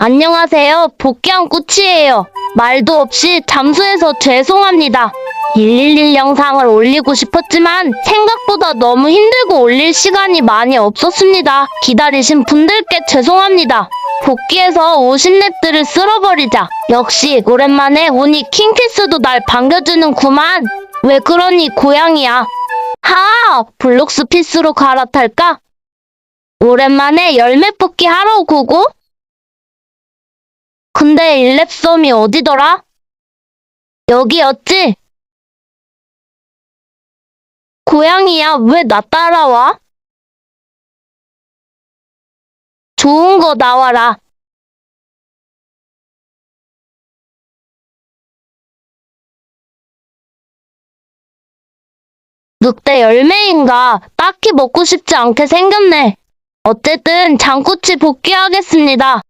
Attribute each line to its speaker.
Speaker 1: 안녕하세요. 복귀한 꾸치예요. 말도 없이 잠수해서 죄송합니다. 111 영상을 올리고 싶었지만 생각보다 너무 힘들고 올릴 시간이 많이 없었습니다. 기다리신 분들께 죄송합니다. 복귀해서 50렙들을 쓸어버리자. 역시 오랜만에 우니 킹피스도 날 반겨주는구만. 왜 그러니 고양이야. 하! 블록스 피스로 갈아탈까? 오랜만에 열매 뽑기 하러 오고? 근데 일랩섬이 어디더라? 여기였지? 고양이야, 왜 나 따라와? 좋은 거 나와라. 늑대 열매인가? 딱히 먹고 싶지 않게 생겼네. 어쨌든 장구치 복귀하겠습니다.